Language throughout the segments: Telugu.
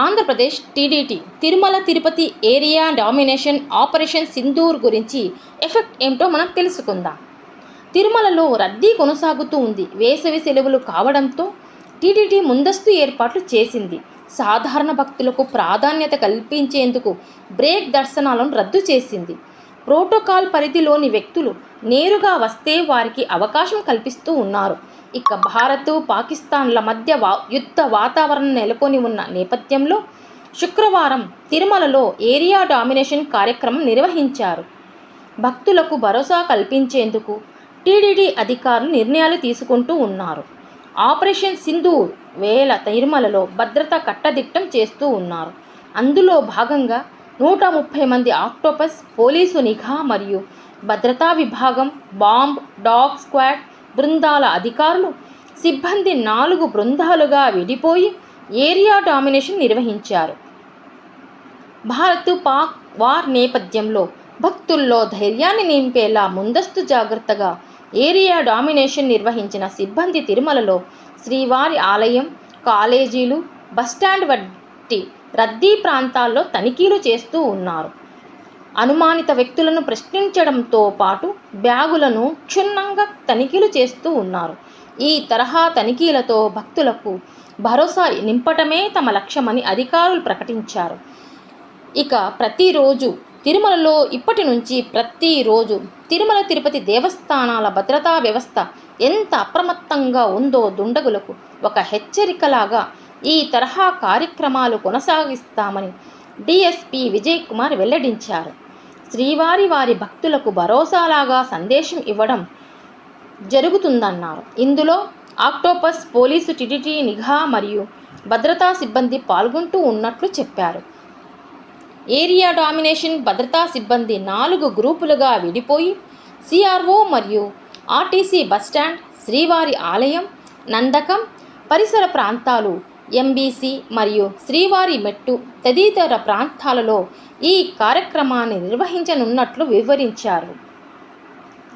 Andhra Pradesh TTD Tirumala Tirupati area domination operation Sindoor గురించి ఎఫెక్ట్ ఏమిటో మనం తెలుసుకుందాం. తిరుమలలో రద్దీ కొనసాగుతూ ఉంది. వేసవి సెలవులు కావడంతో టీటీడీ ముందస్తు ఏర్పాట్లు చేసింది. సాధారణ భక్తులకు ప్రాధాన్యత కల్పించేందుకు బ్రేక్ దర్శనాలను రద్దు చేసింది. ప్రోటోకాల్ పరిధిలోని వ్యక్తులు నేరుగా వస్తే వారికి అవకాశం కల్పిస్తూ ఉన్నారు. ఇక భారత్ పాకిస్తాన్ల మధ్య వా యుద్ధ వాతావరణం నెలకొని ఉన్న నేపథ్యంలో శుక్రవారం తిరుమలలో ఏరియా డామినేషన్ కార్యక్రమం నిర్వహించారు. భక్తులకు భరోసా కల్పించేందుకు టీడీడీ అధికారులు నిర్ణయాలు తీసుకుంటూ ఉన్నారు. ఆపరేషన్ సింధూర్ వేల తిరుమలలో భద్రత కట్టదిట్టం చేస్తూ ఉన్నారు. అందులో భాగంగా నూట ముప్పై మంది ఆక్టోపస్ పోలీసు నిఘా మరియు భద్రతా విభాగం బాంబ్ డాగ్ స్క్వాడ్ బృందాల అధికారులు సిబ్బంది నాలుగు బృందాలుగా విడిపోయి ఏరియా డామినేషన్ నిర్వహించారు. భారత్ పాక్ వార్ నేపథ్యంలో భక్తుల్లో ధైర్యాన్ని నింపేలా ముందస్తు జాగ్రత్తగా ఏరియా డామినేషన్ నిర్వహించిన సిబ్బంది తిరుమలలో శ్రీవారి ఆలయం కాలేజీలు బస్టాండ్ వంటి రద్దీ ప్రాంతాల్లో తనిఖీలు చేస్తూ ఉన్నారు. అనుమానిత వ్యక్తులను ప్రశ్నించడంతో పాటు బ్యాగులను క్షుణ్ణంగా తనిఖీలు చేస్తూ ఉన్నారు. ఈ తరహా తనిఖీలతో భక్తులకు భరోసా నింపటమే తమ లక్ష్యమని అధికారులు ప్రకటించారు. ఇక ప్రతిరోజు తిరుమలలో ఇప్పటి నుంచి ప్రతిరోజు తిరుమల తిరుపతి దేవస్థానాల భద్రతా వ్యవస్థ ఎంత అప్రమత్తంగా ఉందో దుండగులకు ఒక హెచ్చరికలాగా ఈ తరహా కార్యక్రమాలు కొనసాగిస్తామని డిఎస్పి విజయ్ కుమార్ వెల్లడించారు. శ్రీవారి వారి భక్తులకు భరోసాలాగా సందేశం ఇవ్వడం జరుగుతుందన్నారు. ఇందులో ఆక్టోపస్ పోలీసు టిటిటి నిఘా మరియు భద్రతా సిబ్బంది పాల్గొంటూ ఉన్నట్లు చెప్పారు. ఏరియా డామినేషన్ భద్రతా సిబ్బంది నాలుగు గ్రూపులుగా విడిపోయి సిఆర్ఓ మరియు ఆర్టీసీ బస్టాండ్ శ్రీవారి ఆలయం నందకం పరిసర ప్రాంతాలు ఎంబీసీ మరియు శ్రీవారి మెట్టు తదితర ప్రాంతాలలో ఈ కార్యక్రమాన్ని నిర్వహించనున్నట్లు వివరించారు.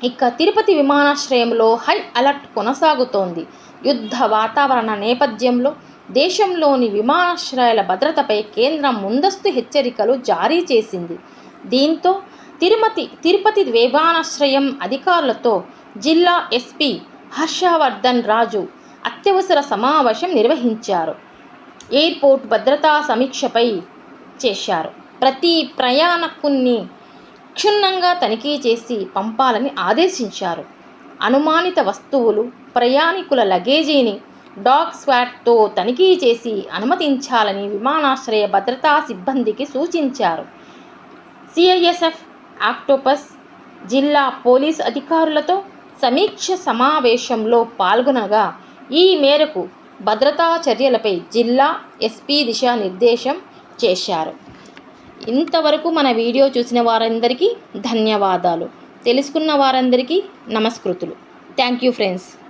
ఇక తిరుపతి విమానాశ్రయంలో హై అలర్ట్ కొనసాగుతోంది. యుద్ధ వాతావరణ నేపథ్యంలో దేశంలోని విమానాశ్రయాల భద్రతపై కేంద్రం ముందస్తు హెచ్చరికలు జారీ చేసింది. దీంతో తిరుమతి తిరుపతి విమానాశ్రయం అధికారులతో జిల్లా ఎస్పీ హర్షవర్ధన్ రాజు అత్యవసర సమావేశం నిర్వహించారు. ఎయిర్పోర్ట్ భద్రతా సమీక్షపై చేశారు. ప్రతి ప్రయాణకుని క్షుణ్ణంగా తనిఖీ చేసి పంపాలని ఆదేశించారు. అనుమానిత వస్తువులు ప్రయాణికుల లగేజీని డాగ్ స్వాట్తో తనిఖీ చేసి అనుమతించాలని విమానాశ్రయ భద్రతా సిబ్బందికి సూచించారు. సిఐఎస్ఎఫ్ ఆక్టోపస్ జిల్లా పోలీస్ అధికారులతో సమీక్ష సమావేశంలో పాల్గొనగా ఈ మేరకు భద్రతా చర్యలపై జిల్లా ఎస్పీ దిశానిర్దేశం చేశారు. ఇంతవరకు మన వీడియో చూసిన వారందరికీ ధన్యవాదాలు. తెలుసుకున్న వారందరికీ నమస్కృతులు. Thank you friends.